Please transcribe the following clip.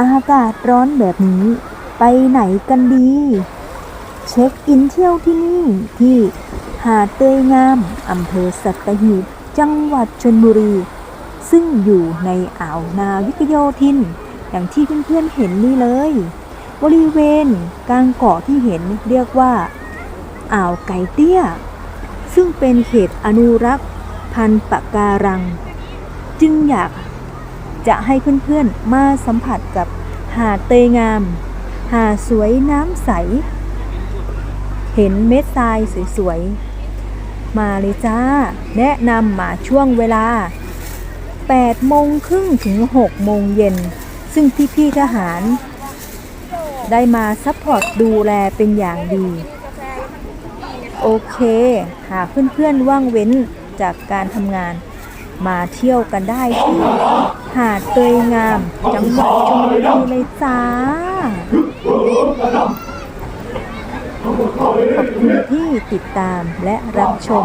อากาศร้อนแบบนี้ ไปไหนกันดี เช็คอินเที่ยวที่นี่ที่หาดเตยงามอำเภอสัตหีบจังหวัดชนบุรี ซึ่งอยู่ในอ่าวนาวิกโยธิน อย่างที่เพื่อนๆเห็นนี่เลย บริเวณกลางเกาะที่เห็นเรียกว่า อ่าวไก่เตี้ย ซึ่งเป็นเขตอนุรักษ์พันธุ์ปะการัง จึงอยาก จะให้เพื่อนๆมาสัมผัสกับหาดเตยงาม หาดสวยน้ำใส เห็นเม็ดทรายสวยๆ มาเลยจ้า แนะนำมาช่วงเวลา 8 โมงครึ่งถึง 6 โมงเย็น ซึ่งพี่ๆทหาร ได้มาซัพพอร์ตดูแลเป็นอย่างดี โอเค หากเพื่อนๆว่างเว้นจากการทำงาน มาเที่ยวกันได้ที่หาดเตยงาม จังหวัดชลบุรีเลยจ้า ขอบคุณที่ติดตามและรับชม